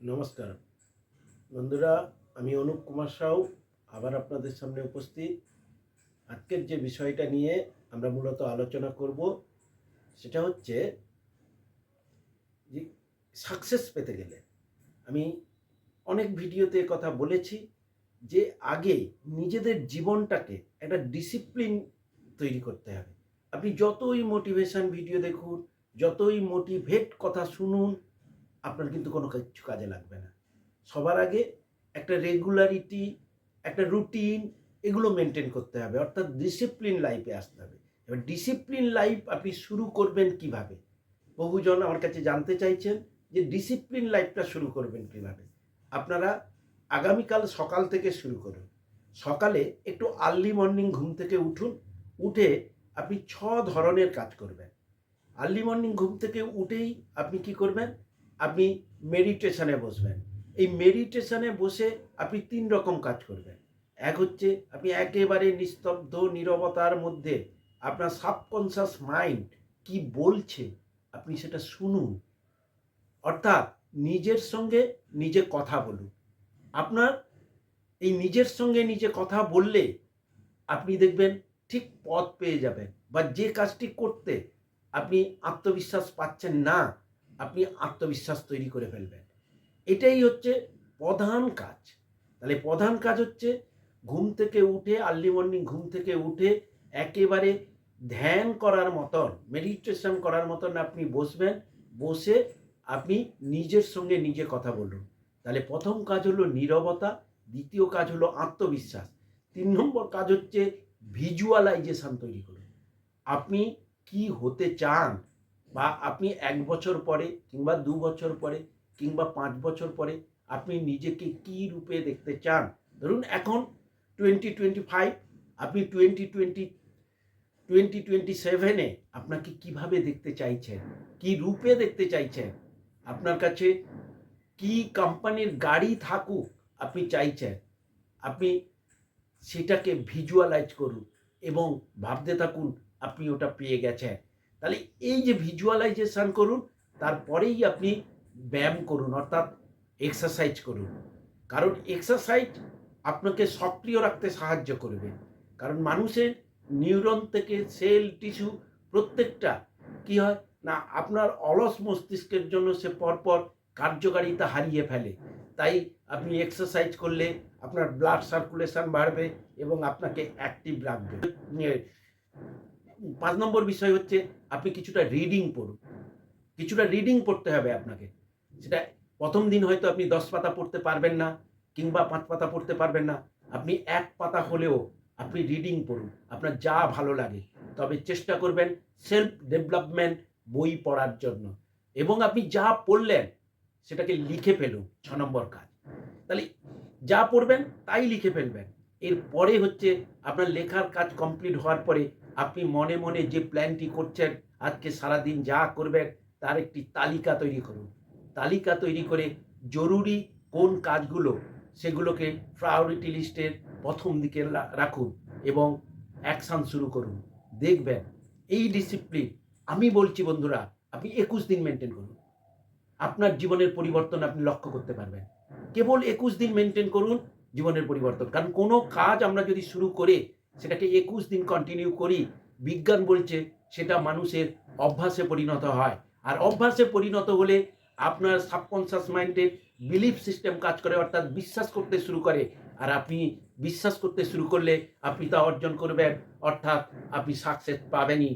নমস্কার। বন্ধুরা, আমি অনুপ কুমার সাউ, আবার আপনাদের সামনে উপস্থিত। আজকের যে বিষয়টা নিয়ে আমরা মূলত আলোচনা করব, সেটা হচ্ছে যে সাকসেস পেতে গেলে। আমি অনেক ভিডিওতে কথা বলেছি যে আগে নিজেদের জীবনটাকে একটা ডিসিপ্লিন তৈরি করতে হবে। আপনি যতই মোটিভেশন ভিডিও দেখুন, যতই মোটিভেট কথা শুনুন আপনার কিন্তু কোনো কিছু কাজে লাগবে না। সবার আগে একটা রেগুলারিটি একটা রুটিন এগুলো মেনটেন করতে হবে। অর্থাৎ ডিসিপ্লিন লাইফে আসতে হবে। এবার ডিসিপ্লিন লাইফ আপনি শুরু করবেন কীভাবে? বহুজন আমার কাছে জানতে চাইছেন যে ডিসিপ্লিন লাইফটা শুরু করবেন কীভাবে? আপনারা আগামীকাল সকাল থেকে শুরু করুন। সকালে একটু আর্লি মর্নিং ঘুম থেকে উঠুন। উঠে আপনি ছ ধরনের কাজ করবেন। আর্লি মর্নিং ঘুম থেকে উঠেই আপনি কি করবেন? আপনি মেডিটেশনে বসবেন। এই মেডিটেশনে বসে আপনি তিন রকম কাজ করবেন। এক হচ্ছে আপনি একেবারে নিস্তব্ধ, নীরবতার মধ্যে আপনার সাবকনশাস মাইন্ড কি বলছে আপনি সেটা শুনুন। অর্থাৎ নিজের সঙ্গে নিজে কথা বলুন। আপনার এই নিজের সঙ্গে নিজে কথা বললে আপনি দেখবেন ঠিক পথ পেয়ে যাবেন বা যে কাজটি করতে আপনি আত্মবিশ্বাস পাচ্ছেন না আপনি আত্মবিশ্বাস তৈরি করে ফেলবেন। এটাই হচ্ছে প্রধান কাজ। তাহলে প্রধান কাজ হচ্ছে ঘুম থেকে উঠে আর্লি মর্নিং ঘুম থেকে উঠে একেবারে ধ্যান করার মতন মেডিটেশন করার মতন আপনি বসবেন, বসে আপনি নিজের সঙ্গে নিজে কথা বলুন। তাহলে প্রথম কাজ হলো নীরবতা, দ্বিতীয় কাজ হলো আত্মবিশ্বাস, তিন নম্বর কাজ হচ্ছে ভিজুয়ালাইজেশন তৈরি করুন। আপনি কি হতে চান বা আপনি এক বছর পরে কিংবা দু বছর পরে কিংবা পাঁচ বছর পরে আপনি নিজেকে কি রূপে দেখতে চান? ধরুন এখন টোয়েন্টি টোয়েন্টি ফাইভ আপনি টোয়েন্টি টোয়েন্টি টোয়েন্টি টোয়েন্টি সেভেনে আপনাকে কীভাবে দেখতে চাইছেন? কি রূপে দেখতে চাইছেন? আপনার কাছে কি কোম্পানির গাড়ি থাকুক আপনি চাইছেন? আপনি সেটাকে ভিজুয়ালাইজ করুন এবং ভাবতে থাকুন, আপনি ওটা পেয়ে গেছেন। তাহলে এই যে ভিজুয়ালাইজেশন করুন, তারপরেই আপনি ব্যায়াম করুন, অর্থাৎ এক্সারসাইজ করুন। কারণ এক্সারসাইজ আপনাকে সক্রিয় রাখতে সাহায্য করবে। কারণ মানুষের নিউরন থেকে সেল টিস্যু প্রত্যেকটা কি হয় না, আপনার অলস মস্তিষ্কের জন্য সে পরপর কার্যকারিতা হারিয়ে ফেলে। তাই আপনি এক্সারসাইজ করলে আপনার ব্লাড সার্কুলেশন বাড়বে এবং আপনাকে অ্যাক্টিভ রাখবে। পাঁচ নম্বর বিষয় হচ্ছে আপনি কিছুটা রিডিং পড়ুন। কিছুটা রিডিং পড়তে হবে আপনাকে। সেটা প্রথম দিন হয়তো আপনি দশ পাতা পড়তে পারবেন না, কিংবা পাঁচ পাতা পড়তে পারবেন না। আপনি এক পাতা হলেও আপনি রিডিং পড়ুন। আপনার যা ভালো লাগে। তবে চেষ্টা করবেন সেলফ ডেভেলপমেন্ট বই পড়ার জন্য। এবং আপনি যা পড়লেন, সেটাকে লিখে ফেলুন ছ নম্বর কাজ। তাহলে যা পড়বেন, তাই লিখে ফেলবেন। এরপরে হচ্ছে আপনার লেখার কাজ কমপ্লিট হওয়ার পরে আপনি মনে মনে যে প্ল্যানটি করছেন, আজকে সারাদিন যা করবেন, তার একটি তালিকা তৈরি করুন। তালিকা তৈরি করে জরুরি কোন কাজগুলো, সেগুলোকে প্রায়োরিটি লিস্টের প্রথম দিকে রাখুন এবং অ্যাকশান শুরু করুন। দেখবেন এই ডিসিপ্লিন আমি বলছি বন্ধুরা, আপনি একুশ দিন মেনটেন করুন। আপনার জীবনের পরিবর্তন আপনি লক্ষ্য করতে পারবেন। কেবল একুশ দিন মেনটেন করুন, জীবনের পরিবর্তন। কারণ কোনো কাজ আমরা যদি শুরু করে সেটাকে একুশ দিন কন্টিনিউ করি, বিজ্ঞান বলছে সেটা মানুষের অভ্যাসে পরিণত হয়। আর অভ্যাসে পরিণত হলে আপনার সাবকনসিয়াস মাইন্ডের বিলিফ সিস্টেম কাজ করে, অর্থাৎ বিশ্বাস করতে শুরু করে। আর আপনি বিশ্বাস করতে শুরু করলে আপনি তা অর্জন করবেন, অর্থাৎ আপনি সাকসেস পাবেনই।